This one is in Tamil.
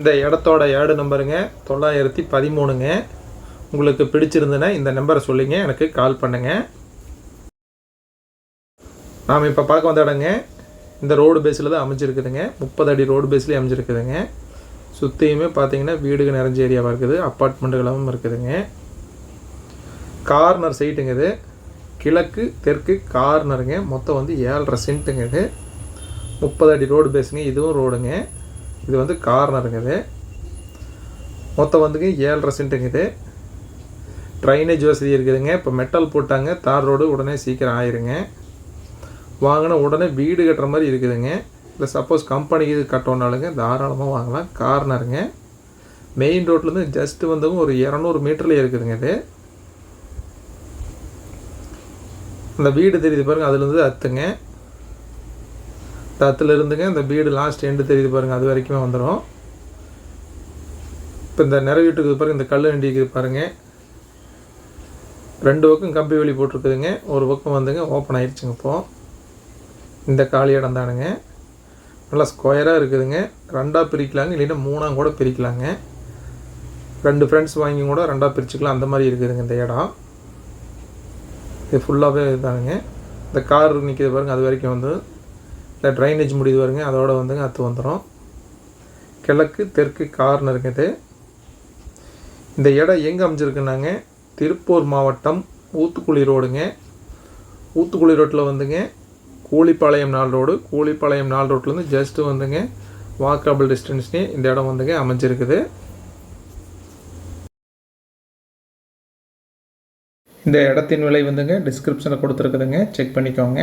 இந்த இடத்தோட ஏடு நம்பருங்க தொள்ளாயிரத்தி பதிமூணுங்க. உங்களுக்கு பிடிச்சிருந்துன்னா இந்த நம்பரை சொல்லிங்க எனக்கு கால் பண்ணுங்க. நாம் இப்போ பார்க்க வந்த இடங்க இந்த ரோடு பேஸில் தான் அமைஞ்சிருக்குதுங்க. முப்பது அடி ரோடு பேஸ்லேயே அமைஞ்சிருக்குதுங்க. சுற்றியுமே பார்த்தீங்கன்னா வீடுகள் நிறைஞ்ச ஏரியாவாக இருக்குது அப்பார்ட்மெண்ட்டுகளாகவும் இருக்குதுங்க. கார்னர் சைட்டுங்க இது. கிழக்கு தெற்கு கார்னருங்க. மொத்தம் வந்து ஏழரை சென்ட்டுங்க இது. முப்பது அடி ரோடு பேஸுங்க இதுவும் ரோடுங்க. இது வந்து கார்னருங்க இது மொத்தம் வந்துங்க ஏழரை சென்ட்டுங்குது. ட்ரைனேஜ் வசதி இருக்குதுங்க. இப்போ மெட்டல் போட்டாங்க. தார் ரோடு உடனே சீக்கிரம் ஆயிருங்க. வாங்கின உடனே வீடு கட்டுற மாதிரி இருக்குதுங்க. இல்லை சப்போஸ் கம்பெனிக்கு இது கட்டோன்னாலுங்க தாராளமாக வாங்கலாம். கார்னருங்க மெயின் ரோட்லேருந்து ஜஸ்ட்டு வந்தவங்க ஒரு இரநூறு மீட்டரில் இருக்குதுங்க இது. அந்த வீடு தெரியுது பாருங்கள் அதுலேருந்து அத்துங்க. தத்தில் இருந்துங்க இந்த பீடு லாஸ்ட் எண்டு தெரியுது பாருங்கள் அது வரைக்குமே வந்துடும் இப்போ இந்த நிறைவேட்டுக்கு பாருங்கள் இந்த கல் வண்டி இருக்குது பாருங்கள் ரெண்டு பக்கம் கம்பி வேலி போட்டிருக்குதுங்க ஒரு பக்கம் வந்துங்க ஓப்பன் ஆயிடுச்சுங்க இப்போது இந்த காலி இடம் தானுங்க. நல்லா ஸ்கொயராக இருக்குதுங்க. ரெண்டாக பிரிக்கலாங்க இல்லைன்னா மூணாக கூட பிரிக்கலாங்க. ரெண்டு ஃப்ரெண்ட்ஸ் வாங்கி கூட ரெண்டாக பிரிச்சுக்கலாம் அந்த மாதிரி இருக்குதுங்க இந்த இடம். இது ஃபுல்லாகவே இதுதானுங்க இந்த கார் நிற்கிது பாருங்கள் அது வரைக்கும் வந்து. இந்த ட்ரைனேஜ் முடிவு வருங்க அதோடு வந்துங்க அத்து வந்துடும் கிழக்கு தெற்கு கார்னு இருக்குது இந்த இடம் எங்கே அமைஞ்சிருக்குன்னாங்க திருப்பூர் மாவட்டம் ஊத்துக்குழி ரோடுங்க. ஊத்துக்குழி ரோட்டில் வந்துங்க கூலிப்பாளையம் நாள் ரோடு. கூலிப்பாளையம் நாள் ரோட்லேருந்து ஜஸ்ட்டு வந்துங்க வாக்கபிள் டிஸ்டன்ஸ்லேயே இந்த இடம் வந்துங்க அமைஞ்சிருக்குது. இந்த இடத்தின் விலை வந்துங்க டிஸ்கிரிப்ஷனில் கொடுத்துருக்குதுங்க. செக் பண்ணிக்கோங்க.